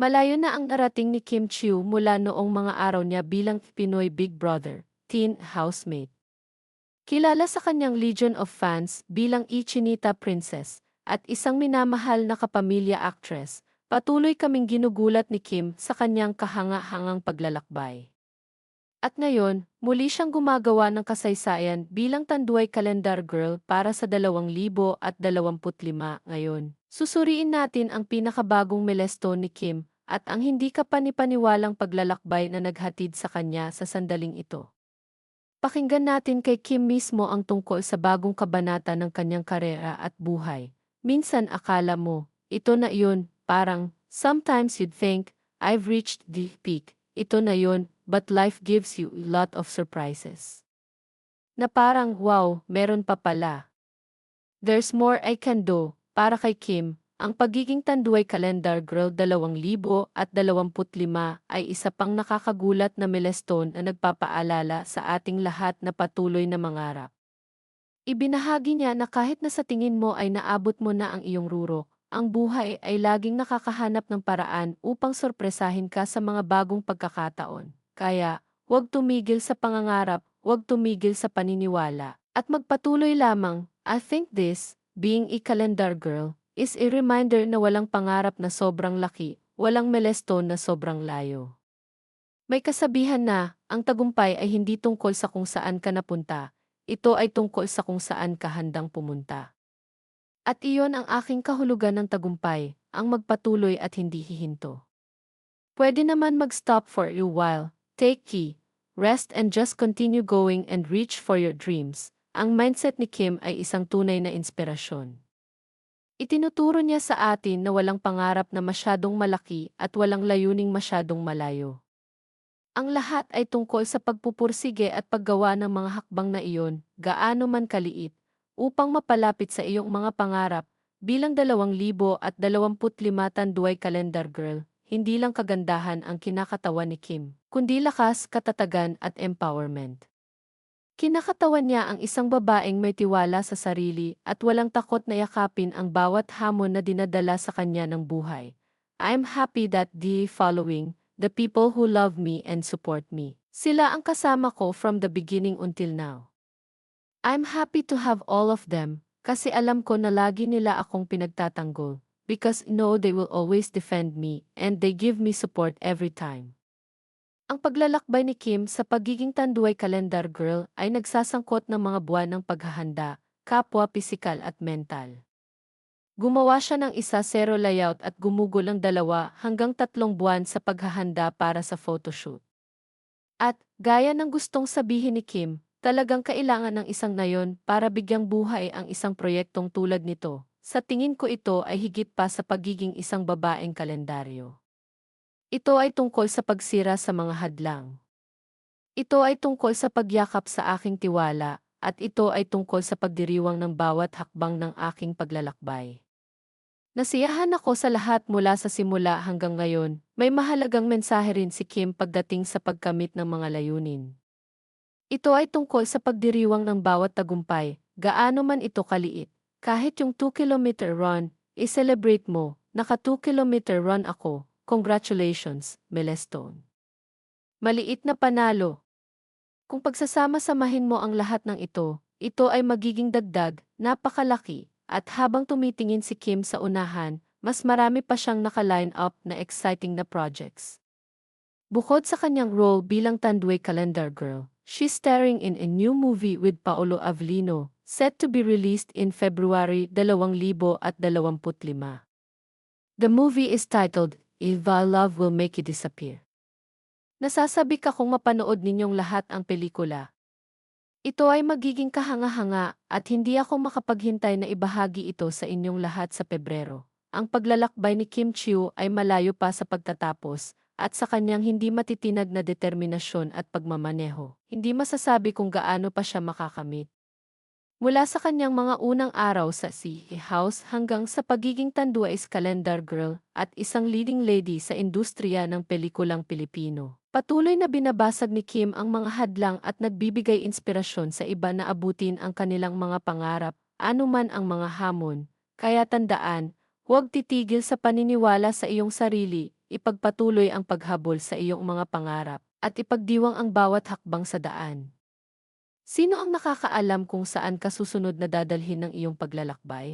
Malayo na ang narating ni Kim Chiu mula noong mga araw niya bilang Pinoy Big Brother, teen housemate. Kilala sa kanyang legion of fans bilang Ichinita Princess at isang minamahal na kapamilya actress, patuloy kaming ginugulat ni Kim sa kanyang kahanga-hangang paglalakbay. At ngayon, muli siyang gumagawa ng kasaysayan bilang tanduay calendar girl para sa 2025 ngayon. Susuriin natin ang pinakabagong milestone ni Kim at ang hindi kapanipaniwalang paglalakbay na naghatid sa kanya sa sandaling ito. Pakinggan natin kay Kim mismo ang tungkol sa bagong kabanata ng kanyang karera at buhay. Minsan akala mo, ito na yun, parang, sometimes you'd think, I've reached the peak, ito na yun, but life gives you a lot of surprises. Na parang, wow, meron pa pala. There's more I can do, para kay Kim, ang pagiging tanduay calendar girl 2025 ay isa pang nakakagulat na milestone na nagpapaalala sa ating lahat na patuloy na mangarap. Ibinahagi niya na kahit na sa tingin mo ay naabot mo na ang iyong rurok, ang buhay ay laging nakakahanap ng paraan upang sorpresahin ka sa mga bagong pagkakataon. Kaya, huwag tumigil sa pangangarap, huwag tumigil sa paniniwala, at magpatuloy lamang. I think this, being a calendar girl, is a reminder na walang pangarap na sobrang laki, walang milestone na sobrang layo. May kasabihan na, ang tagumpay ay hindi tungkol sa kung saan ka napunta, ito ay tungkol sa kung saan ka handang pumunta. At iyon ang aking kahulugan ng tagumpay, ang magpatuloy at hindi hihinto. Pwede naman mag-stop for a while, take key, rest and just continue going and reach for your dreams. Ang mindset ni Kim ay isang tunay na inspirasyon. Itinuturo niya sa atin na walang pangarap na masyadong malaki at walang layuning masyadong malayo. Ang lahat ay tungkol sa pagpupursige at paggawa ng mga hakbang na iyon, gaano man kaliit, upang mapalapit sa iyong mga pangarap, bilang 2025 tanduay calendar girl, hindi lang kagandahan ang kinakatawan ni Kim, kundi lakas, katatagan at empowerment. Kinakatawan niya ang isang babaeng may tiwala sa sarili at walang takot na yakapin ang bawat hamon na dinadala sa kanya ng buhay. I'm happy that the following, the people who love me and support me. Sila ang kasama ko from the beginning until now. I'm happy to have all of them, kasi alam ko na lagi nila akong pinagtatanggol, because know they will always defend me and they give me support every time. Ang paglalakbay ni Kim sa pagiging tanduay calendar girl ay nagsasangkot ng mga buwan ng paghahanda, kapwa pisikal at mental. Gumawa siya ng isa zero layout at gumugol ang dalawa hanggang tatlong buwan sa paghahanda para sa photoshoot. At, gaya ng gustong sabihin ni Kim, talagang kailangan ng isang nayon para bigyang buhay ang isang proyektong tulad nito. Sa tingin ko ito ay higit pa sa pagiging isang babaeng kalendaryo. Ito ay tungkol sa pagsira sa mga hadlang. Ito ay tungkol sa pagyakap sa aking tiwala, at ito ay tungkol sa pagdiriwang ng bawat hakbang ng aking paglalakbay. Nasiyahan ako sa lahat mula sa simula hanggang ngayon, may mahalagang mensahe rin si Kim pagdating sa pagkamit ng mga layunin. Ito ay tungkol sa pagdiriwang ng bawat tagumpay, gaano man ito kaliit. Kahit yung 2-kilometer run, i-celebrate mo, naka 2-kilometer run ako, Congratulations, Melestone. Maliit na panalo. Kung pagsasama-samahin mo ang lahat ng ito, ito ay magiging dagdag, napakalaki, at habang tumitingin si Kim sa unahan, mas marami pa siyang naka-line up na exciting na projects. Bukod sa kanyang role bilang Tanduay Calendar Girl, she's starring in a new movie with Paolo Avellino, set to be released in February 2025. The movie is titled If our love will make you disappear. Nasasabi ka kung mapanood ninyong lahat ang pelikula. Ito ay magiging kahanga-hanga at hindi ako makapaghintay na ibahagi ito sa inyong lahat sa Pebrero. Ang paglalakbay ni Kim Chiu ay malayo pa sa pagtatapos at sa kanyang hindi matitinag na determinasyon at pagmamaneho. Hindi masasabi kung gaano pa siya makakamit. Mula sa kanyang mga unang araw sa Sea House hanggang sa pagiging tanduais calendar girl at isang leading lady sa industriya ng pelikulang Pilipino. Patuloy na binabasag ni Kim ang mga hadlang at nagbibigay inspirasyon sa iba na abutin ang kanilang mga pangarap, anuman ang mga hamon. Kaya tandaan, huwag titigil sa paniniwala sa iyong sarili, ipagpatuloy ang paghabol sa iyong mga pangarap, at ipagdiwang ang bawat hakbang sa daan. Sino ang nakakaalam kung saan ka susunod na dadalhin ng iyong paglalakbay?